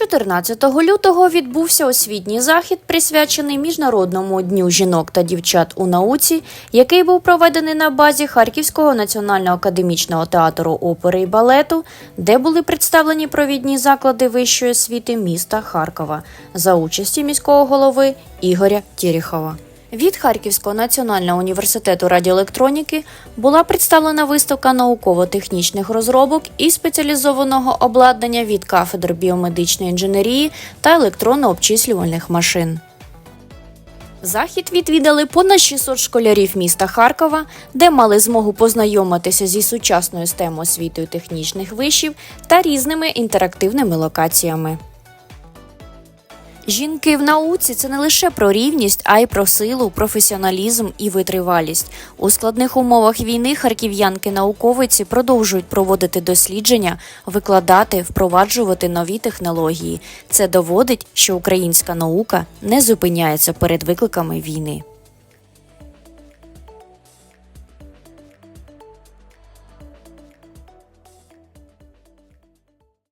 14 лютого відбувся освітній захід, присвячений Міжнародному дню жінок та дівчат у науці, який був проведений на базі Харківського національного академічного театру опери і балету, де були представлені провідні заклади вищої освіти міста Харкова за участі міського голови Ігоря Тєріхова. Від Харківського національного університету радіоелектроніки була представлена виставка науково-технічних розробок і спеціалізованого обладнання від кафедр біомедичної інженерії та електронно-обчислювальних машин. Захід відвідали понад 600 школярів міста Харкова, де мали змогу познайомитися зі сучасною STEM освітою технічних вишів та різними інтерактивними локаціями. Жінки в науці це не лише про рівність, а й про силу, професіоналізм і витривалість. У складних умовах війни харків'янки-науковиці продовжують проводити дослідження, викладати, впроваджувати нові технології. Це доводить, що українська наука не зупиняється перед викликами війни.